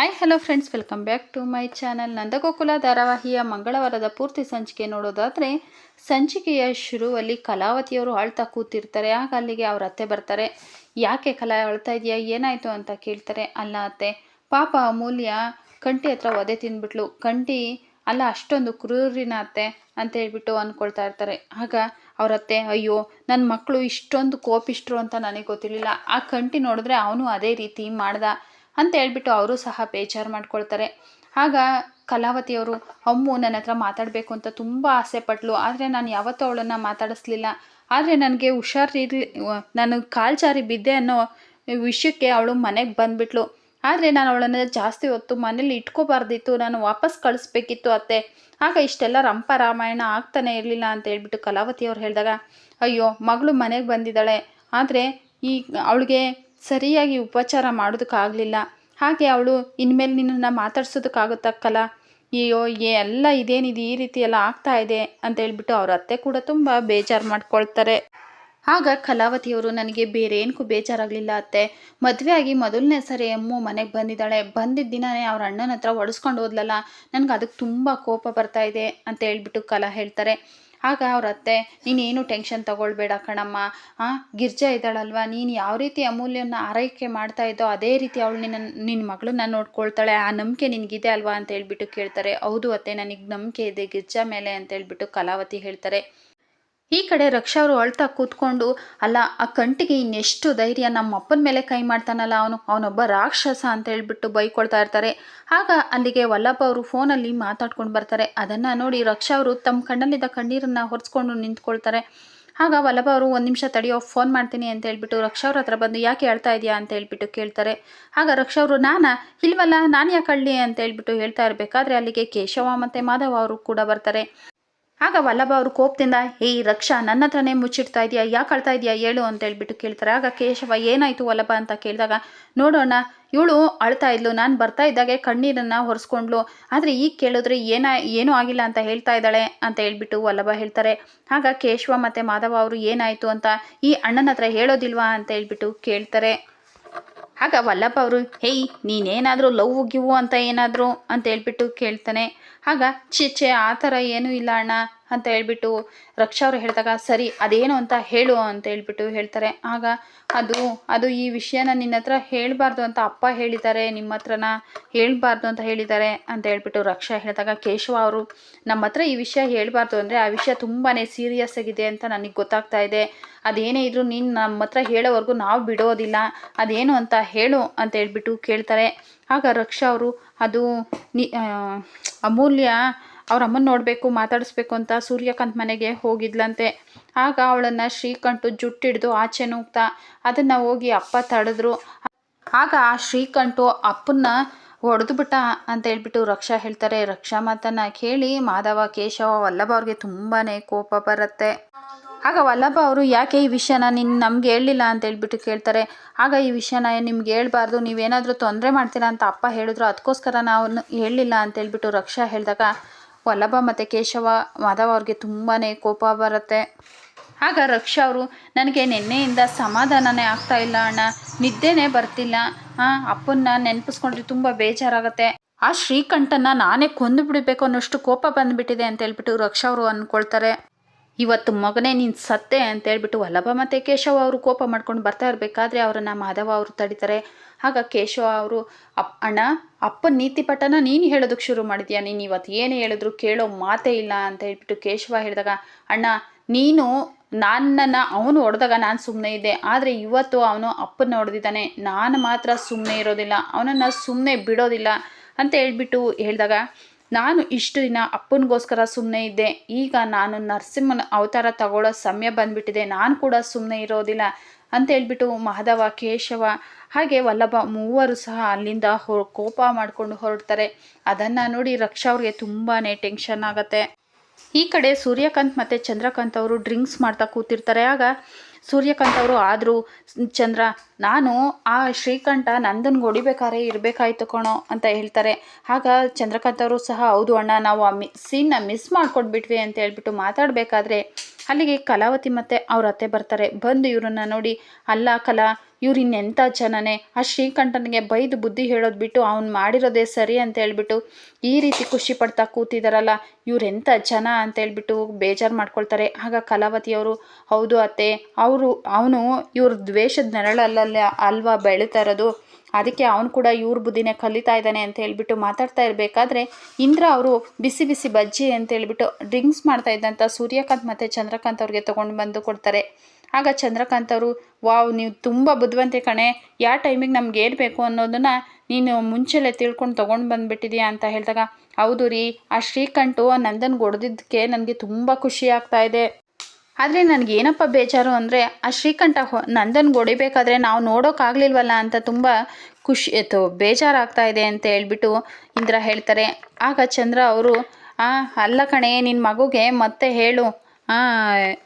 Hi hello friends welcome back to my channel Nandagokula ಧಾರಾವಾಹಿಯ ಮಂಗಳವಾರದ ಪೂರ್ತಿ ಸಂಚಿಕೆ ನೋಡೋದಾದರೆ ಸಂಚಿಕೆಯ ಶುರುವಲ್ಲಿ ಕಲಾವತಿಯವರು ಅಳ್ತಾ ಕೂತಿರ್ತಾರೆ ಆಗ ಅಲ್ಲಿಗೆ ಅವ್ರ ಅತ್ತೆ ಬರ್ತಾರೆ ಯಾಕೆ ಕಲಾ ಅಳ್ತಾ ಇದೆಯಾ ಏನಾಯಿತು ಅಂತ ಕೇಳ್ತಾರೆ ಅಲ್ಲ ಅತ್ತೆ ಪಾಪ ಅಮೂಲ್ಯ ಕಂಟಿ ಹತ್ರ ಒದೆ ತಿಂದ್ಬಿಟ್ಲು ಕಂಟಿ ಅಲ್ಲ ಅಷ್ಟೊಂದು ಕ್ರೂರಿನ ಅತ್ತೆ ಅಂತ ಹೇಳ್ಬಿಟ್ಟು ಅಂದ್ಕೊಳ್ತಾ ಇರ್ತಾರೆ ಆಗ ಅವರತ್ತೆ ಅಯ್ಯೋ ನನ್ನ ಮಕ್ಕಳು ಇಷ್ಟೊಂದು ಕೋಪಿಷ್ಟರು ಅಂತ ನನಗೆ ಗೊತ್ತಿರಲಿಲ್ಲ ಆ ಕಂಟಿ ನೋಡಿದ್ರೆ ಅವನು ಅದೇ ರೀತಿ ಮಾಡ್ದ ಅಂತ ಹೇಳ್ಬಿಟ್ಟು ಅವರು ಸಹ ಬೇಜಾರು ಮಾಡ್ಕೊಳ್ತಾರೆ. ಆಗ ಕಲಾವತಿಯವರು, ಅಮ್ಮು, ನನ್ನ ಹತ್ರ ಮಾತಾಡಬೇಕು ಅಂತ ತುಂಬ ಆಸೆ ಪಟ್ಲು. ಆದರೆ ನಾನು ಯಾವತ್ತೂ ಅವಳನ್ನು ಮಾತಾಡಿಸ್ಲಿಲ್ಲ. ಆದರೆ ನನಗೆ ಹುಷಾರಿರ್ಲಿ ನಾನು ಕಾಲು ಜಾರಿ ಬಿದ್ದೆ ಅನ್ನೋ ವಿಷಯಕ್ಕೆ ಅವಳು ಮನೆಗೆ ಬಂದುಬಿಟ್ಲು. ಆದರೆ ನಾನು ಅವಳನ್ನು ಜಾಸ್ತಿ ಹೊತ್ತು ಮನೇಲಿ ಇಟ್ಕೋಬಾರ್ದಿತ್ತು. ನಾನು ವಾಪಸ್ ಕಳಿಸ್ಬೇಕಿತ್ತು ಅತ್ತೆ. ಆಗ ಇಷ್ಟೆಲ್ಲ ರಂಪ ರಾಮಾಯಣ ಆಗ್ತಾನೆ ಇರಲಿಲ್ಲ ಅಂತ ಹೇಳ್ಬಿಟ್ಟು ಕಲಾವತಿಯವ್ರು ಹೇಳಿದಾಗ, ಅಯ್ಯೋ, ಮಗಳು ಮನೆಗೆ ಬಂದಿದ್ದಾಳೆ. ಆದರೆ ಈ, ಅವಳಿಗೆ ಸರಿಯಾಗಿ ಉಪಚಾರ ಮಾಡೋದಕ್ಕಾಗಲಿಲ್ಲ. ಹಾಗೆ ಅವಳು ಇನ್ಮೇಲೆ ನಿನ್ನನ್ನು ಮಾತಾಡ್ಸೋದಕ್ಕಾಗುತ್ತಕ್ಕಲ್ಲ ಅಯ್ಯೋ, ಏ, ಎಲ್ಲ ಇದೇನಿದೆ? ಈ ರೀತಿ ಎಲ್ಲ ಆಗ್ತಾ ಇದೆ ಅಂತ ಹೇಳ್ಬಿಟ್ಟು ಅವ್ರ ಅತ್ತೆ ಕೂಡ ತುಂಬ ಬೇಜಾರು ಮಾಡ್ಕೊಳ್ತಾರೆ. ಆಗ ಕಲಾವತಿಯವರು, ನನಗೆ ಬೇರೆ ಏನಕ್ಕೂ ಬೇಜಾರಾಗಲಿಲ್ಲ ಅತ್ತೆ. ಮದುವೆ ಆಗಿ ಮೊದಲನೇ ಸರಿ ಅಮ್ಮು ಮನೆಗೆ ಬಂದಿದ್ದಾಳೆ. ಬಂದಿದ್ದ ದಿನನೇ ಅವ್ರ ಅಣ್ಣನ ಹತ್ರ ಒಡಿಸ್ಕೊಂಡು ಹೋದ್ಲಲ್ಲ. ನನಗೆ ಅದಕ್ಕೆ ತುಂಬ ಕೋಪ ಬರ್ತಾ ಇದೆ, ಅಂತ ಹೇಳ್ಬಿಟ್ಟು ಕಲಾ ಹೇಳ್ತಾರೆ. ಆಗ ಅವ್ರ ಅತ್ತೆ, ನೀನೇನು ಟೆನ್ಷನ್ ತಗೊಳ್ಬೇಡ ಕಣಮ್ಮ. ಹಾಂ ಗಿರ್ಜಾ ಇದ್ದಾಳಲ್ವ? ನೀನು ಯಾವ ರೀತಿ ಅಮೂಲ್ಯನ ಆರೈಕೆ ಮಾಡ್ತಾ ಇದ್ದೋ ಅದೇ ರೀತಿ ಅವಳು ನಿನ್ನ ನಿನ್ನ ಮಗಳನ್ನ ನೋಡ್ಕೊಳ್ತಾಳೆ. ಆ ನಂಬಿಕೆ ನಿನಗಿದೆ ಅಲ್ವಾ ಅಂತ ಹೇಳ್ಬಿಟ್ಟು ಕೇಳ್ತಾರೆ. ಹೌದು ಅತ್ತೆ, ನನಗೆ ನಂಬಿಕೆ ಇದೆ. ಗಿರ್ಜಾ ಮೇಲೆ ಅಂತ ಹೇಳ್ಬಿಟ್ಟು ಕಲಾವತಿ ಹೇಳ್ತಾರೆ. ಈ ಕಡೆ ರಕ್ಷಾ ಅವರು ಅಳ್ತಾ ಕೂತ್ಕೊಂಡು, ಅಲ್ಲ, ಆ ಕಂಟಿಗೆ ಇನ್ನೆಷ್ಟು ಧೈರ್ಯ ನಮ್ಮ ಅಪ್ಪನ ಮೇಲೆ ಕೈ ಮಾಡ್ತಾನಲ್ಲ ಅವನು. ಅವನೊಬ್ಬ ರಾಕ್ಷಸ ಅಂತ ಹೇಳ್ಬಿಟ್ಟು ಬೈಕೊಳ್ತಾ ಇರ್ತಾರೆ. ಆಗ ಅಲ್ಲಿಗೆ ವಲ್ಲಭ ಅವರು ಫೋನಲ್ಲಿ ಮಾತಾಡ್ಕೊಂಡು ಬರ್ತಾರೆ. ಅದನ್ನು ನೋಡಿ ರಕ್ಷಾ ಅವರು ತಮ್ಮ ಕಣ್ಣಲ್ಲಿದ್ದ ಕಣ್ಣೀರನ್ನು ಹೊರಿಸ್ಕೊಂಡು ನಿಂತ್ಕೊಳ್ತಾರೆ. ಆಗ ವಲ್ಲಭ ಅವರು, ಒಂದು ನಿಮಿಷ ತಡೆಯೋ, ಫೋನ್ ಮಾಡ್ತೀನಿ ಅಂತ ಹೇಳ್ಬಿಟ್ಟು ರಕ್ಷಾ ಅವ್ರ ಹತ್ರ ಬಂದು, ಯಾಕೆ ಹೇಳ್ತಾ ಇದೆಯಾ? ಅಂತ ಹೇಳ್ಬಿಟ್ಟು ಕೇಳ್ತಾರೆ. ಆಗ ರಕ್ಷಾ ಅವರು, ನಾನಾ? ಇಲ್ವಲ್ಲ, ನಾನು ಯಾಕೆ ಅಂತ ಹೇಳ್ಬಿಟ್ಟು ಹೇಳ್ತಾ ಇರಬೇಕಾದ್ರೆ ಅಲ್ಲಿಗೆ ಕೇಶವ ಮತ್ತು ಮಾಧವ ಅವರು ಕೂಡ ಬರ್ತಾರೆ. ಆಗ ವಲ್ಲಭ ಅವರು ಕೋಪದಿಂದ ಏಯ್ ರಕ್ಷಾ, ನನ್ನ ಹತ್ರನೇ ಮುಚ್ಚಿಡ್ತಾ ಇದೆಯಾ? ಯಾಕೆ ಅಳ್ತಾ ಇದೆಯಾ? ಹೇಳು ಅಂತ ಹೇಳ್ಬಿಟ್ಟು ಕೇಳ್ತಾರೆ. ಆಗ ಕೇಶವ, ಏನಾಯಿತು ವಲ್ಲಭ? ಅಂತ ಕೇಳಿದಾಗ, ನೋಡೋಣ, ಇವಳು ಅಳ್ತಾ ಇದ್ಲು, ನಾನು ಬರ್ತಾ ಇದ್ದಾಗೆ ಕಣ್ಣೀರನ್ನು ಹೊರಿಸ್ಕೊಂಡ್ಲು ಆದರೆ ಈಗ ಕೇಳಿದ್ರೆ ಏನ, ಏನೂ ಆಗಿಲ್ಲ ಅಂತ ಹೇಳ್ತಾ ಇದ್ದಾಳೆ ಅಂತ ಹೇಳ್ಬಿಟ್ಟು ವಲ್ಲಭ ಹೇಳ್ತಾರೆ. ಆಗ ಕೇಶವ ಮತ್ತು ಮಾಧವ ಅವರು, ಏನಾಯಿತು ಅಂತ ಈ ಅಣ್ಣನ ಹತ್ರ ಹೇಳೋದಿಲ್ವಾ? ಅಂತ ಹೇಳ್ಬಿಟ್ಟು ಕೇಳ್ತಾರೆ. ಆಗ ವಲ್ಲಭ ಅವರು, ಹೇಯ್, ನೀನೇನಾದರೂ ಲವ್ ಗಿವು ಅಂತ ಏನಾದರೂ? ಅಂತ ಹೇಳ್ಬಿಟ್ಟು ಕೇಳ್ತಾನೆ. ಆಗ, ಛೇ ಆ ಥರ ಏನೂ ಇಲ್ಲ ಅಣ್ಣ. ಅಂತ ಹೇಳ್ಬಿಟ್ಟು ರಕ್ಷಾ ಅವರು ಹೇಳಿದಾಗ, ಸರಿ, ಅದೇನು ಅಂತ ಹೇಳು ಅಂತ ಹೇಳ್ಬಿಟ್ಟು ಹೇಳ್ತಾರೆ. ಆಗ ಅದು ಅದು ಈ ವಿಷಯನ ನಿನ್ನ ಹತ್ರ ಹೇಳಬಾರ್ದು ಅಂತ ಅಪ್ಪ ಹೇಳಿದ್ದಾರೆ, ನಿಮ್ಮ ಹತ್ರನ ಹೇಳಬಾರ್ದು ಅಂತ ಹೇಳಿದ್ದಾರೆ ಅಂತ ಹೇಳ್ಬಿಟ್ಟು ರಕ್ಷಾ ಹೇಳಿದಾಗ, ಕೇಶವ ಅವರು, ನಮ್ಮ ಹತ್ರ ಈ ವಿಷಯ ಹೇಳಬಾರ್ದು ಅಂದರೆ ಆ ವಿಷಯ ತುಂಬಾ ಸೀರಿಯಸ್ ಆಗಿದೆ ಅಂತ ನನಗೆ ಗೊತ್ತಾಗ್ತಾ ಇದೆ. ಅದೇನೇ ಇದ್ರು ನೀನು ನಮ್ಮ ಹತ್ರ ಹೇಳೋವರೆಗೂ ನಾವು ಬಿಡೋದಿಲ್ಲ. ಅದೇನು ಅಂತ ಹೇಳು ಅಂತ ಹೇಳ್ಬಿಟ್ಟು ಕೇಳ್ತಾರೆ. ಆಗ ರಕ್ಷಾ ಅವರು, ಅದು ನಿ ಅಮೂಲ್ಯ ಅವ್ರ ಅಮ್ಮನ ನೋಡಬೇಕು, ಮಾತಾಡಿಸ್ಬೇಕು ಅಂತ ಸೂರ್ಯಕಾಂತ್ ಮನೆಗೆ ಹೋಗಿದ್ಲಂತೆ. ಆಗ ಅವಳನ್ನು ಶ್ರೀಕಂಠು ಜುಟ್ಟಿಡ್ದು ಆಚೆ ನೂಗ್ತಾ ಅದನ್ನು ಹೋಗಿ ಅಪ್ಪ ತಡೆದ್ರು. ಆಗ ಆ ಶ್ರೀಕಂಠು ಅಪ್ಪನ್ನ ಹೊಡೆದು ಬಿಟ್ಟ ಅಂತ ಹೇಳ್ಬಿಟ್ಟು ರಕ್ಷಾ ಹೇಳ್ತಾರೆ. ರಕ್ಷಾ ಮಾತನ್ನು ಕೇಳಿ ಮಾಧವ, ಕೇಶವ, ವಲ್ಲಭ ಅವ್ರಿಗೆ ತುಂಬಾ ಕೋಪ ಬರುತ್ತೆ. ಆಗ ವಲ್ಲಭ ಅವರು, ಯಾಕೆ ಈ ವಿಷಯನ ನಿನ್ನ ನಮ್ಗೆ ಹೇಳಲಿಲ್ಲ? ಅಂತ ಹೇಳ್ಬಿಟ್ಟು ಕೇಳ್ತಾರೆ. ಆಗ ಈ ವಿಷಯನ ನಿಮ್ಗೆ ಹೇಳ್ಬಾರ್ದು, ನೀವೇನಾದರೂ ತೊಂದರೆ ಮಾಡ್ತೀರಾ ಅಂತ ಅಪ್ಪ ಹೇಳಿದ್ರು. ಅದಕ್ಕೋಸ್ಕರ ನಾವು ಹೇಳಲಿಲ್ಲ ಅಂತ ಹೇಳ್ಬಿಟ್ಟು ರಕ್ಷಾ ಹೇಳಿದಾಗ ವಲ್ಲಭ ಮತ್ತು ಕೇಶವ, ಮಾಧವ ಅವ್ರಿಗೆ ತುಂಬಾ ಕೋಪ ಬರುತ್ತೆ. ಆಗ ರಕ್ಷಾ ಅವರು, ನನಗೆ ನಿನ್ನೆಯಿಂದ ಸಮಾಧಾನನೇ ಆಗ್ತಾ ಇಲ್ಲ ಅಣ್ಣ. ನಿದ್ದೆನೇ ಬರ್ತಿಲ್ಲ. ಹಾಂ ಅಪ್ಪನ್ನ ನೆನಪಿಸ್ಕೊಂಡ್ರೆ ತುಂಬ ಬೇಜಾರಾಗುತ್ತೆ. ಆ ಶ್ರೀಕಂಠನ ನಾನೇ ಕೊಂದು ಬಿಡಬೇಕು ಅನ್ನೋಷ್ಟು ಕೋಪ ಬಂದುಬಿಟ್ಟಿದೆ ಅಂತ ಹೇಳ್ಬಿಟ್ಟು ರಕ್ಷಾ ಅವರು ಅಂದ್ಕೊಳ್ತಾರೆ ಇವತ್ತು ಮಗನೇ ನೀನು ಸತ್ತೆ ಅಂತ ಹೇಳ್ಬಿಟ್ಟು ವಲ್ಲಭ ಮತ್ತು ಕೇಶವ ಅವರು ಕೋಪ ಮಾಡ್ಕೊಂಡು ಬರ್ತಾ ಇರಬೇಕಾದ್ರೆ ಅವರನ್ನು ಮಾಧವ ಅವರು ತಡಿತಾರೆ. ಆಗ ಕೇಶವ ಅವರು, ಅಪ್, ಅಣ್ಣ, ಅಪ್ಪನ ನೀತಿ ಪಟ್ಟನ ನೀನು ಹೇಳೋದಕ್ಕೆ ಶುರು ಮಾಡಿದ್ಯಾ? ನೀನು ಇವತ್ತು ಏನು ಹೇಳಿದ್ರು ಕೇಳೋ ಮಾತೇ ಇಲ್ಲ ಅಂತ ಹೇಳ್ಬಿಟ್ಟು ಕೇಶವ ಹೇಳಿದಾಗ, ಅಣ್ಣ, ನೀನು ನನ್ನನ್ನು ಅವನು ಹೊಡೆದಾಗ ನಾನು ಸುಮ್ಮನೆ ಇದ್ದೆ. ಆದರೆ ಇವತ್ತು ಅವನು ಅಪ್ಪನ ಹೊಡೆದಿದ್ದಾನೆ ನಾನು ಮಾತ್ರ ಸುಮ್ಮನೆ ಇರೋದಿಲ್ಲ. ಅವನನ್ನು ಸುಮ್ಮನೆ ಬಿಡೋದಿಲ್ಲ ಅಂತ ಹೇಳ್ಬಿಟ್ಟು ಹೇಳಿದಾಗ, ನಾನು ಇಷ್ಟು ದಿನ ಅಪ್ಪನಿಗೋಸ್ಕರ ಸುಮ್ಮನೆ ಇದ್ದೆ. ಈಗ ನಾನು ನರಸಿಂಹನ ಅವತಾರ ತಗೊಳ್ಳೋ ಸಮಯ ಬಂದ್ಬಿಟ್ಟಿದೆ. ನಾನು ಕೂಡ ಸುಮ್ಮನೆ ಇರೋದಿಲ್ಲ. ಅಂತ ಹೇಳ್ಬಿಟ್ಟು ಮಾಧವ, ಕೇಶವ ಹಾಗೆ ವಲ್ಲಭ ಮೂವರು ಸಹ ಅಲ್ಲಿಂದ ಹೊ, ಕೋಪ ಮಾಡಿಕೊಂಡು ಹೊರಡ್ತಾರೆ. ಅದನ್ನು ನೋಡಿ ರಕ್ಷಾ ಅವ್ರಿಗೆ ತುಂಬಾ ಟೆನ್ಷನ್ ಆಗುತ್ತೆ. ಈ ಕಡೆ ಸೂರ್ಯಕಾಂತ್ ಮತ್ತು ಚಂದ್ರಕಾಂತ್ ಅವರು ಡ್ರಿಂಕ್ಸ್ ಮಾಡ್ತಾ ಕೂತಿರ್ತಾರೆ. ಆಗ ಸೂರ್ಯಕಾಂತ್ ಅವರು ಆದರೂ, ಚಂದ್ರ, ನಾನು ಆ ಶ್ರೀಕಂಠ ನಂದನ್ಗೆ ಹೊಡಿಬೇಕಾದ್ರೆ ಇರಬೇಕಾಯ್ತು ಕಣೋ ಅಂತ ಹೇಳ್ತಾರೆ. ಆಗ ಚಂದ್ರಕಾಂತ್ ಅವರು ಸಹ, ಹೌದು ಅಣ್ಣ, ನಾವು ಆ ಮಿ ಸೀನ್ನ ಮಿಸ್ ಮಾಡ್ಕೊಟ್ಬಿಟ್ವಿ ಅಂತ ಹೇಳ್ಬಿಟ್ಟು ಮಾತಾಡಬೇಕಾದ್ರೆ ಅಲ್ಲಿಗೆ ಕಲಾವತಿ ಮತ್ತೆ ಅವ್ರ ಅತ್ತೆ ಬರ್ತಾರೆ. ಬಂದು ಇವ್ರನ್ನ ನೋಡಿ, ಅಲ್ಲ ಕಲಾ, ಇವ್ರು ಇನ್ನೆಂಥ ಜನನೇ? ಆ ಶ್ರೀಕಂಠನಿಗೆ ಬೈದು ಬುದ್ಧಿ ಹೇಳೋದು ಬಿಟ್ಟು ಅವ್ನು ಮಾಡಿರೋದೇ ಸರಿ ಅಂತ ಹೇಳ್ಬಿಟ್ಟು ಈ ರೀತಿ ಖುಷಿ ಪಡ್ತಾ ಕೂತಿದಾರಲ್ಲ ಎಂತ ಜನ ಅಂತ ಹೇಳ್ಬಿಟ್ಟು ಬೇಜಾರು ಮಾಡ್ಕೊಳ್ತಾರೆ. ಆಗ ಕಲಾವತಿಯವರು ಹೌದು ಅತ್ತೆ, ಅವರು, ಅವನು ಇವ್ರ ದ್ವೇಷದ ನೆರಳಲ್ಲ ಅಲ್ವಾ ಬೆಳೀತಾ ಇರೋದು? ಅದಕ್ಕೆ ಅವನು ಕೂಡ ಇವ್ರ ಬುದ್ಧಿನೇ ಕಲಿತಾ ಇದ್ದಾನೆ ಅಂತ ಹೇಳ್ಬಿಟ್ಟು ಮಾತಾಡ್ತಾ ಇರಬೇಕಾದ್ರೆ ಇಂದ್ರ ಅವರು ಬಿಸಿ ಬಿಸಿ ಬಜ್ಜಿ ಅಂತ ಹೇಳ್ಬಿಟ್ಟು ಡ್ರಿಂಕ್ಸ್ ಮಾಡ್ತಾ ಇದ್ದಂಥ ಸೂರ್ಯಕಾಂತ್ ಮತ್ತು ಚಂದ್ರಕಾಂತ್ ಅವ್ರಿಗೆ ತೊಗೊಂಡು ಬಂದು ಕೊಡ್ತಾರೆ. ಆಗ ಚಂದ್ರಕಾಂತ್ ಅವರು, ವಾವ್, ನೀವು ತುಂಬ ಬುದ್ಧಿವಂತೆ ಕಣೆ. ಯಾವ ಟೈಮಿಗೆ ನಮ್ಗೆ ಏನು ಬೇಕು ಅನ್ನೋದನ್ನು ನೀನು ಮುಂಚೆಲೆ ತಿಳ್ಕೊಂಡು ತೊಗೊಂಡು ಬಂದುಬಿಟ್ಟಿದೀಯ? ಅಂತ ಹೇಳಿದಾಗ, ಹೌದು ರೀ, ಆ ಶ್ರೀಕಂಠು ಆ ನಂದನ್ ಹೊಡೆದಿದ್ದಕ್ಕೆ ನನಗೆ ತುಂಬ ಖುಷಿ ಆಗ್ತಾ ಇದೆ. ಆದರೆ ನನಗೆ ಏನಪ್ಪ ಬೇಜಾರು ಅಂದರೆ ಆ ಶ್ರೀಕಂಠ ಹೊ ನಂದನ್ಗೆ ಹೊಡಿಬೇಕಾದ್ರೆ ನಾವು ನೋಡೋಕ್ಕಾಗಲಿಲ್ವಲ್ಲ ಅಂತ ತುಂಬ ಖುಷಿ ಇತ್ತು ಬೇಜಾರಾಗ್ತಾ ಇದೆ ಅಂತ ಹೇಳ್ಬಿಟ್ಟು ಇಂದ್ರ ಹೇಳ್ತಾರೆ. ಆಗ ಚಂದ್ರ ಅವರು, ಆ, ಅಲ್ಲ ಕಣೆ ನಿನ್ನ ಮಗುಗೆ ಮತ್ತೆ ಹೇಳು.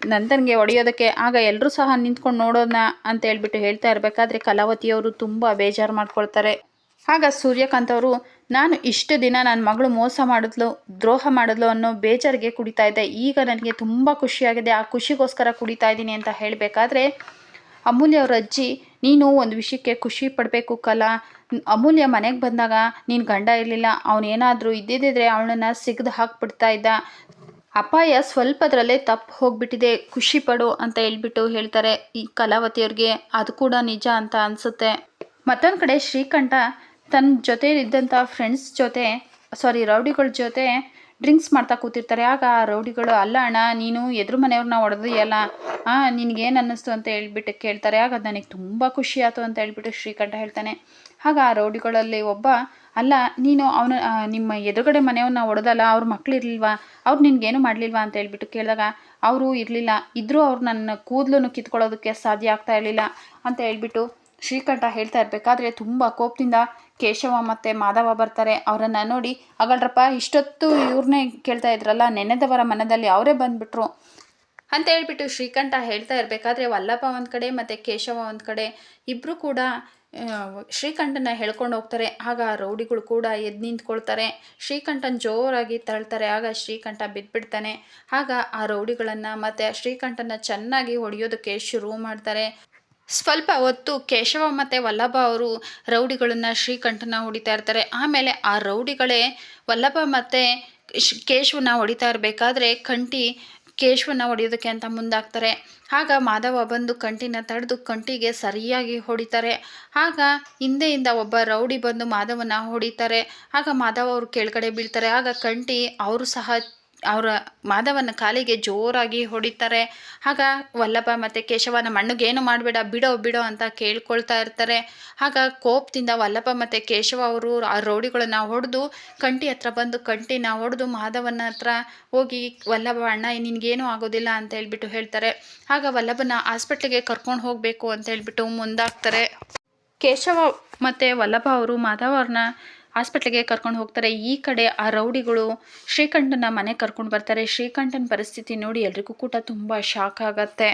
ನಂದನ್ಗೆ ಹೊಡೆಯೋದಕ್ಕೆ ಆಗ ಎಲ್ಲರೂ ಸಹ ನಿಂತ್ಕೊಂಡು ನೋಡೋಣ ಅಂತ ಹೇಳ್ಬಿಟ್ಟು ಹೇಳ್ತಾ ಇರಬೇಕಾದ್ರೆ ಕಲಾವತಿಯವರು ತುಂಬ ಬೇಜಾರು ಮಾಡ್ಕೊಳ್ತಾರೆ. ಆಗ ಸೂರ್ಯಕಾಂತ್ ಅವರು ನಾನು ಇಷ್ಟು ದಿನ ನನ್ನ ಮಗಳು ಮೋಸ ಮಾಡಿದ್ಲು, ದ್ರೋಹ ಮಾಡಿದ್ಲು ಅನ್ನೋ ಬೇಜಾರಿಗೆ ಕುಡಿತಾ ಇದ್ದೆ. ಈಗ ನನಗೆ ತುಂಬ ಖುಷಿಯಾಗಿದೆ. ಆ ಖುಷಿಗೋಸ್ಕರ ಕುಡಿತಾ ಇದ್ದೀನಿ ಅಂತ ಹೇಳಬೇಕಾದ್ರೆ, ಅಮೂಲ್ಯ ಅವ್ರ ಅಜ್ಜಿ, ನೀನು ಒಂದು ವಿಷಯಕ್ಕೆ ಖುಷಿ ಪಡಬೇಕು ಕಲಾ. ಅಮೂಲ್ಯ ಮನೆಗೆ ಬಂದಾಗ ನೀನು ಗಂಡ ಇರಲಿಲ್ಲ. ಅವನೇನಾದರೂ ಇದ್ದಿದ್ದರೆ ಅವಳನ್ನು ಸಿಗ್ದು ಹಾಕ್ಬಿಡ್ತಾ ಇದ್ದ. ಅಪಾಯ ಸ್ವಲ್ಪದರಲ್ಲೇ ತಪ್ಪು ಹೋಗ್ಬಿಟ್ಟಿದೆ. ಖುಷಿ ಪಡು ಅಂತ ಹೇಳ್ಬಿಟ್ಟು ಹೇಳ್ತಾರೆ ಈ ಕಲಾವತಿಯವ್ರಿಗೆ. ಅದು ಕೂಡ ನಿಜ ಅಂತ ಅನಿಸುತ್ತೆ. ಮತ್ತೊಂದು ಕಡೆ ಶ್ರೀಕಂಠ ತನ್ನ ಜೊತೆ ಇದ್ದಂಥ ಫ್ರೆಂಡ್ಸ್ ಜೊತೆ ಸಾರಿ ರೌಡಿಗಳ ಜೊತೆ ಡ್ರಿಂಕ್ಸ್ ಮಾಡ್ತಾ ಕೂತಿರ್ತಾರೆ. ಆಗ ಆ ರೌಡಿಗಳು, ಅಲ್ಲ ಅಣ್ಣ, ನೀನು ಎದುರು ಮನೆಯವ್ರನ್ನ ಹೊಡೆದಿಯಲ್ಲ ಹಾಂ ನಿನಗೇನು ಅನ್ನಿಸ್ತು ಅಂತ ಹೇಳ್ಬಿಟ್ಟು ಕೇಳ್ತಾರೆ. ಆಗ ನನಗೆ ತುಂಬ ಖುಷಿ ಆಯಿತು ಅಂತ ಹೇಳ್ಬಿಟ್ಟು ಶ್ರೀಕಂಠ ಹೇಳ್ತಾನೆ. ಆಗ ಆ ರೌಡಿಗಳಲ್ಲಿ ಒಬ್ಬ, ಅಲ್ಲ, ನೀನು ಅವನ ನಿಮ್ಮ ಎದುರುಗಡೆ ಮನೆಯವ್ರನ್ನ ಹೊಡೆದಲ್ಲ, ಅವ್ರ ಮಕ್ಳು ಇರಲಿಲ್ವಾ? ಅವ್ರು ನಿನ್ಗೇನು ಮಾಡಲಿಲ್ವಾ? ಅಂತ ಹೇಳ್ಬಿಟ್ಟು ಕೇಳಿದಾಗ, ಅವರು ಇರಲಿಲ್ಲ. ಇದ್ದರೂ ಅವ್ರು ನನ್ನ ಕೂದಲನ್ನು ಕಿತ್ಕೊಳ್ಳೋದಕ್ಕೆ ಸಾಧ್ಯ ಆಗ್ತಾ ಇರಲಿಲ್ಲ. ಅಂತ ಹೇಳ್ಬಿಟ್ಟು ಶ್ರೀಕಂಠ ಹೇಳ್ತಾ ಇರಬೇಕಾದ್ರೆ ತುಂಬ ಕೋಪದಿಂದ ಕೇಶವ ಮತ್ತು ಮಾಧವ ಬರ್ತಾರೆ, ಅವರನ್ನು ನೋಡಿ ಅಗಲ್ರಪ್ಪ ಇಷ್ಟೊತ್ತು ಇವ್ರನ್ನೇ ಕೇಳ್ತಾ ಇದ್ರಲ್ಲ, ನೆನೆದವರ ಮನದಲ್ಲಿ ಅವರೇ ಬಂದುಬಿಟ್ರು. ಅಂತ ಹೇಳ್ಬಿಟ್ಟು ಶ್ರೀಕಂಠ ಹೇಳ್ತಾ ಇರಬೇಕಾದ್ರೆ ವಲ್ಲಭ ಒಂದು ಕಡೆ ಮತ್ತು ಕೇಶವ ಒಂದು ಕಡೆ ಇಬ್ಬರು ಕೂಡ ಶ್ರೀಕಂಠನ ಹೇಳ್ಕೊಂಡು ಹೋಗ್ತಾರೆ. ಆಗ ರೌಡಿಗಳು ಕೂಡ ಎದ್ದು ನಿಂತ್ಕೊಳ್ತಾರೆ. ಶ್ರೀಕಂಠನ ಜೋರಾಗಿ ತಳ್ತಾರೆ ಆಗ ಶ್ರೀಕಂಠ ಬಿದ್ದುಬಿಡ್ತಾನೆ ಆಗ ಆ ರೌಡಿಗಳನ್ನು ಮತ್ತು ಶ್ರೀಕಂಠನ ಚೆನ್ನಾಗಿ ಹೊಡೆಯೋದಕ್ಕೆ ಶುರು ಮಾಡ್ತಾರೆ. ಸ್ವಲ್ಪ ಹೊತ್ತು ಕೇಶವ ಮತ್ತು ವಲ್ಲಭ ಅವರು ರೌಡಿಗಳನ್ನು ಶ್ರೀಕಂಠನ ಹೊಡಿತಾ ಇರ್ತಾರೆ. ಆಮೇಲೆ ಆ ರೌಡಿಗಳೇ ವಲ್ಲಭ ಮತ್ತು ಕೇಶವನ ಹೊಡಿತಾ ಇರಬೇಕಾದ್ರೆ ಕಂಠಿ ಕೇಶವನ ಹೊಡೆಯೋದಕ್ಕೆ ಅಂತ ಮುಂದಾಗ್ತಾರೆ. ಆಗ ಮಾಧವ ಬಂದು ಕಂಠಿನ ತಡೆದು ಕಂಠಿಗೆ ಸರಿಯಾಗಿ ಹೊಡಿತಾರೆ. ಆಗ ಹಿಂದೆಯಿಂದ ಒಬ್ಬ ರೌಡಿ ಬಂದು ಮಾಧವನ ಹೊಡಿತಾರೆ. ಆಗ ಮಾಧವ ಅವರು ಕೆಳಗಡೆ ಬೀಳ್ತಾರೆ. ಆಗ ಕಂಠಿ ಅವರು ಸಹ ಅವರ ಮಾಧವನ ಕಾಲಿಗೆ ಜೋರಾಗಿ ಹೊಡಿತಾರೆ. ಆಗ ವಲ್ಲಭ ಮತ್ತು ಕೇಶವನ ಮಣ್ಣುಗೇನು ಮಾಡಬೇಡ, ಬಿಡೋ ಬಿಡೋ ಅಂತ ಕೇಳ್ಕೊಳ್ತಾ ಇರ್ತಾರೆ. ಆಗ ಕೋಪದಿಂದ ವಲ್ಲಭ ಮತ್ತು ಕೇಶವ ಅವರು ಆ ರೌಡಿಗಳನ್ನ ಹೊಡೆದು ಕಂಟಿ ಹತ್ರ ಬಂದು ಕಂಟಿನ ಹೊಡೆದು ಮಾಧವನ ಹತ್ರ ಹೋಗಿ, ವಲ್ಲಭ, ಅಣ್ಣ, ನಿನಗೇನು ಆಗೋದಿಲ್ಲ ಅಂತ ಹೇಳ್ಬಿಟ್ಟು ಹೇಳ್ತಾರೆ. ಆಗ ವಲ್ಲಭನ ಹಾಸ್ಪಿಟ್ಲಿಗೆ ಕರ್ಕೊಂಡು ಹೋಗಬೇಕು ಅಂತ ಹೇಳ್ಬಿಟ್ಟು ಮುಂದಾಗ್ತಾರೆ. ಕೇಶವ ಮತ್ತು ವಲ್ಲಭ ಅವರು ಮಾಧವ ಅವ್ರನ್ನ ಹಾಸ್ಪಿಟ್ಲಿಗೆ ಕರ್ಕೊಂಡು ಹೋಗ್ತಾರೆ. ಈ ಕಡೆ ಆ ರೌಡಿಗಳು ಶ್ರೀಕಂಠನ ಮನೆ ಕರ್ಕೊಂಡು ಬರ್ತಾರೆ. ಶ್ರೀಕಂಠನ ಪರಿಸ್ಥಿತಿ ನೋಡಿ ಎಲ್ರಿಗೂ ಕೂಡ ತುಂಬ ಶಾಕ್ ಆಗತ್ತೆ.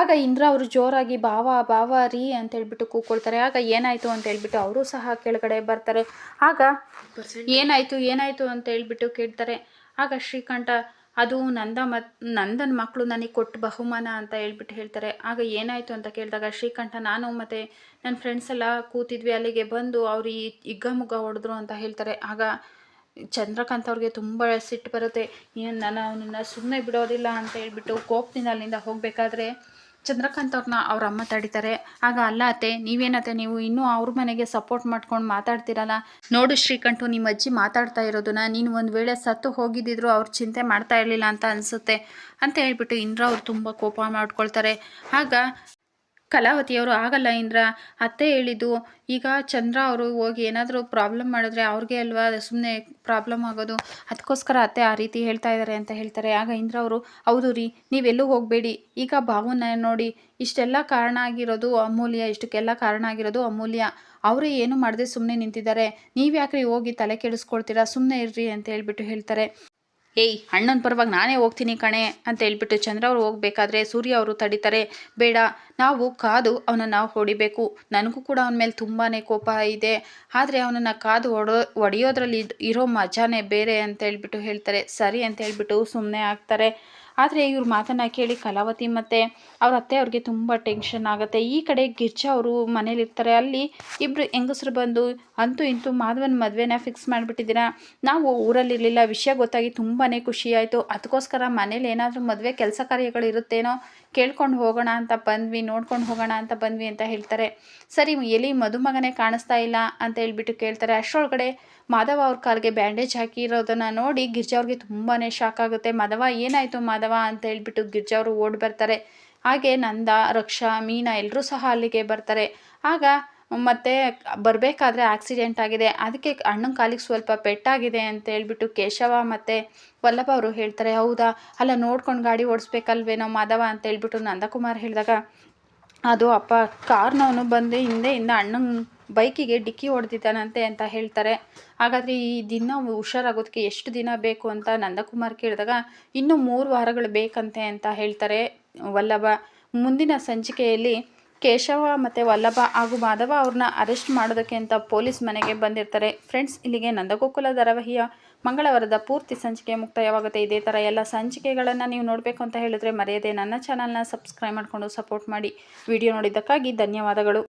ಆಗ ಇಂದ್ರ ಅವರು ಜೋರಾಗಿ ಬಾವ ಬಾವ ರೀ ಅಂತ ಹೇಳ್ಬಿಟ್ಟು ಕೂಕೊಳ್ತಾರೆ. ಆಗ ಏನಾಯಿತು ಅಂತ ಹೇಳ್ಬಿಟ್ಟು ಅವರು ಸಹ ಕೆಳಗಡೆ ಬರ್ತಾರೆ. ಆಗ ಏನಾಯಿತು ಏನಾಯಿತು ಅಂತ ಹೇಳ್ಬಿಟ್ಟು ಕೇಳ್ತಾರೆ. ಆಗ ಶ್ರೀಕಂಠ ಅದು ನಂದ ಮತ್, ನಂದನ ಮಕ್ಕಳು ನನಗೆ ಕೊಟ್ಟು ಬಹುಮಾನ ಅಂತ ಹೇಳ್ಬಿಟ್ಟು ಹೇಳ್ತಾರೆ. ಆಗ ಏನಾಯಿತು ಅಂತ ಕೇಳಿದಾಗ ಶ್ರೀಕಂಠ, ನಾನು ಮತ್ತು ನನ್ನ ಫ್ರೆಂಡ್ಸ್ ಎಲ್ಲ ಕೂತಿದ್ವಿ ಅಲ್ಲಿಗೆ ಬಂದು ಅವ್ರು ಈ ಹಿಗ್ಗಮುಗ್ಗ ಹೊಡೆದ್ರು ಅಂತ ಹೇಳ್ತಾರೆ. ಆಗ ಚಂದ್ರಕಾಂತ್ ಅವ್ರಿಗೆ ತುಂಬ ಸಿಟ್ಟು ಬರುತ್ತೆ. ಏನು ನಾನು ಅವನನ್ನು ಸುಮ್ಮನೆ ಬಿಡೋದಿಲ್ಲ ಅಂತ ಹೇಳ್ಬಿಟ್ಟು ಕೋಪದಿಂದ ಅಲ್ಲಿಂದ ಹೋಗಬೇಕಾದ್ರೆ ಚಂದ್ರಕಾಂತ್ ಅವ್ರನ್ನ ಅವ್ರ ಅಮ್ಮ ತಡಿತಾರೆ. ಆಗ ಅಲ್ಲ ಅತ್ತೆ, ನೀವೇನತ್ತೆ, ನೀವು ಇನ್ನೂ ಅವ್ರ ಮನೆಗೆ ಸಪೋರ್ಟ್ ಮಾಡ್ಕೊಂಡು ಮಾತಾಡ್ತಿರಲ್ಲ? ನೋಡು ಶ್ರೀಕಂಠು ನಿಮ್ಮ ಅಜ್ಜಿ ಮಾತಾಡ್ತಾ ಇರೋದನ್ನ, ನೀನು ಒಂದು ವೇಳೆ ಸತ್ತು ಹೋಗಿದ್ದಿದ್ರು ಅವ್ರು ಚಿಂತೆ ಮಾಡ್ತಾ ಇರಲಿಲ್ಲ ಅಂತ ಅನಿಸುತ್ತೆ. ಅಂತ ಹೇಳ್ಬಿಟ್ಟು ಇಂದ್ರ ಅವ್ರು ತುಂಬ ಕೋಪ ಮಾಡ್ಕೊಳ್ತಾರೆ. ಆಗ ಕಲಾವತಿಯವರು ಆಗಲ್ಲ ಇಂದ್ರ. ಅತ್ತೆ ಹೇಳಿದ್ದು, ಈಗ ಚಂದ್ರ ಅವರು ಹೋಗಿ ಏನಾದರೂ ಪ್ರಾಬ್ಲಮ್ ಮಾಡಿದ್ರೆ ಅವ್ರಿಗೆ ಅಲ್ವಾ? ಸುಮ್ಮನೆ ಪ್ರಾಬ್ಲಮ್ ಆಗೋದು. ಅದಕ್ಕೋಸ್ಕರ ಅತ್ತೆ ಆ ರೀತಿ ಹೇಳ್ತಾ ಇದ್ದಾರೆ ಅಂತ ಹೇಳ್ತಾರೆ. ಆಗ ಇಂದ್ರ ಅವರು, ಹೌದು ರೀ ನೀವೆಲ್ಲೂ ಹೋಗಬೇಡಿ. ಈಗ ಭಾವನ ನೋಡಿ, ಇಷ್ಟೆಲ್ಲ ಕಾರಣ ಆಗಿರೋದು ಅಮೂಲ್ಯ, ಇಷ್ಟಕ್ಕೆಲ್ಲ ಕಾರಣ ಆಗಿರೋದು ಅಮೂಲ್ಯ. ಅವರೇ ಏನು ಮಾಡದೆ ಸುಮ್ಮನೆ ನಿಂತಿದ್ದಾರೆ. ನೀವು ಯಾಕ್ರಿ ಹೋಗಿ ತಲೆ ಕೆಡಿಸ್ಕೊಳ್ತೀರಾ? ಸುಮ್ಮನೆ ಇರ್ರಿ ಅಂತ ಹೇಳ್ಬಿಟ್ಟು ಹೇಳ್ತಾರೆ. ಏಯ್, ಅಣ್ಣನ ಪರವಾಗಿ ನಾನೇ ಹೋಗ್ತೀನಿ ಕಣೆ ಅಂತ ಹೇಳ್ಬಿಟ್ಟು ಚಂದ್ರ ಅವರು ಹೋಗ್ಬೇಕಾದ್ರೆ ಸೂರ್ಯ ಅವರು ತಡೀತಾರೆ. ಬೇಡ, ನಾವು ಕಾದು ಅವನನ್ನು ಹೊಡಿಬೇಕು. ನನಗೂ ಕೂಡ ಅವನ ಮೇಲೆ ತುಂಬಾ ಕೋಪ ಇದೆ. ಆದರೆ ಅವನನ್ನು ಕಾದು ಹೊಡೋ, ಹೊಡೆಯೋದ್ರಲ್ಲಿ ಇರೋ ಮಜಾನೇ ಬೇರೆ ಅಂತ ಹೇಳ್ಬಿಟ್ಟು ಹೇಳ್ತಾರೆ. ಸರಿ ಅಂತ ಹೇಳ್ಬಿಟ್ಟು ಸುಮ್ಮನೆ ಆಗ್ತಾರೆ. ಆದರೆ ಇವ್ರ ಮಾತನ್ನು ಕೇಳಿ ಕಲಾವತಿ ಮತ್ತು ಅವ್ರ ಅತ್ತೆ ಅವ್ರಿಗೆ ತುಂಬ ಟೆನ್ಷನ್ ಆಗುತ್ತೆ. ಈ ಕಡೆ ಗಿರ್ಜಾ ಅವರು ಮನೇಲಿರ್ತಾರೆ ಅಲ್ಲಿ ಇಬ್ಬರು ಹೆಂಗಸರು ಬಂದು ಅಂತೂ ಇಂತೂ ಮಾಧವನ ಮದುವೆನ ಫಿಕ್ಸ್ ಮಾಡಿಬಿಟ್ಟಿದ್ದೀರಾ? ನಾವು ಊರಲ್ಲಿರಲಿಲ್ಲ ವಿಷಯ ಗೊತ್ತಾಗಿ ತುಂಬಾ ಖುಷಿಯಾಯಿತು ಅದಕ್ಕೋಸ್ಕರ ಮನೇಲಿ ಏನಾದರೂ ಮದುವೆ ಕೆಲಸ ಕಾರ್ಯಗಳು ಇರುತ್ತೇನೋ ಕೇಳ್ಕೊಂಡು ಹೋಗೋಣ ಅಂತ ಬಂದ್ವಿ, ನೋಡ್ಕೊಂಡು ಹೋಗೋಣ ಅಂತ ಬಂದ್ವಿ ಅಂತ ಹೇಳ್ತಾರೆ. ಸರಿ, ಎಲ್ಲಿ ಮದುಮಗನೇ ಕಾಣಿಸ್ತಾ ಇಲ್ಲ ಅಂತ ಹೇಳ್ಬಿಟ್ಟು ಕೇಳ್ತಾರೆ. ಅಷ್ಟರೊಳಗಡೆ ಮಾಧವ ಅವ್ರ ಕಾಲಿಗೆ ಬ್ಯಾಂಡೇಜ್ ಹಾಕಿರೋದನ್ನು ನೋಡಿ ಗಿರ್ಜಾ ಅವ್ರಿಗೆ ತುಂಬಾ ಶಾಕ್ ಆಗುತ್ತೆ. ಮಾಧವ, ಏನಾಯಿತು ಮಾಧವ ಅಂತ ಹೇಳ್ಬಿಟ್ಟು ಗಿರ್ಜಾ ಅವರು ಓಡ್ ಬರ್ತಾರೆ. ಹಾಗೆ ನಂದ, ರಕ್ಷಾ, ಮೀನಾ ಎಲ್ಲರೂ ಸಹ ಅಲ್ಲಿಗೆ ಬರ್ತಾರೆ. ಆಗ ಮತ್ತೆ ಬರಬೇಕಾದ್ರೆ ಆಕ್ಸಿಡೆಂಟ್ ಆಗಿದೆ. ಅದಕ್ಕೆ ಅಣ್ಣನ ಕಾಲಿಗೆ ಸ್ವಲ್ಪ ಪೆಟ್ಟಾಗಿದೆ ಅಂತ ಹೇಳ್ಬಿಟ್ಟು ಕೇಶವ ಮತ್ತು ವಲ್ಲಭ ಅವರು ಹೇಳ್ತಾರೆ, ಹೌದಾ? ಅಲ್ಲ, ನೋಡ್ಕೊಂಡು ಗಾಡಿ ಓಡಿಸ್ಬೇಕಲ್ವೇನೋ ಮಾಧವ ಅಂತ ಹೇಳ್ಬಿಟ್ಟು ನಂದಕುಮಾರ್ ಹೇಳಿದಾಗ, ಅದು ಅಪ್ಪ ಕಾರ್ನವನು ಬಂದು ಹಿಂದೆಯಿಂದ ಅಣ್ಣನ ಬೈಕಿಗೆ ಡಿಕ್ಕಿ ಹೊಡೆದಿದ್ದಾನಂತೆ ಅಂತ ಹೇಳ್ತಾರೆ. ಹಾಗಾದರೆ ಈ ದಿನ ಹುಷಾರಾಗೋದಕ್ಕೆ ಎಷ್ಟು ದಿನ ಬೇಕು ಅಂತ ನಂದಕುಮಾರ್ ಕೇಳಿದಾಗ, ಇನ್ನೂ ಮೂರು ವಾರಗಳು ಬೇಕಂತೆ ಅಂತ ಹೇಳ್ತಾರೆ ವಲ್ಲಭ. ಮುಂದಿನ ಸಂಚಿಕೆಯಲ್ಲಿ ಕೇಶವ ಮತ್ತು ವಲ್ಲಭ ಹಾಗೂ ಮಾಧವ ಅವ್ರನ್ನ ಅರೆಸ್ಟ್ ಮಾಡೋದಕ್ಕೆ ಅಂತ ಪೊಲೀಸ್ ಮನೆಗೆ ಬಂದಿರ್ತಾರೆ. ಫ್ರೆಂಡ್ಸ್, ಇಲ್ಲಿಗೆ ನಂದಗೋಕುಲ ಧಾರಾವಾಹಿಯ ಮಂಗಳವಾರದ ಪೂರ್ತಿ ಸಂಚಿಕೆ ಮುಕ್ತಾಯವಾಗುತ್ತೆ. ಇದೇ ಥರ ಎಲ್ಲ ಸಂಚಿಕೆಗಳನ್ನು ನೀವು ನೋಡಬೇಕು ಅಂತ ಹೇಳಿದ್ರೆ ಮರೆಯದೆ ನನ್ನ ಚಾನಲ್ನ ಸಬ್ಸ್ಕ್ರೈಬ್ ಮಾಡಿಕೊಂಡು ಸಪೋರ್ಟ್ ಮಾಡಿ. ವಿಡಿಯೋ ನೋಡಿದ್ದಕ್ಕಾಗಿ ಧನ್ಯವಾದಗಳು.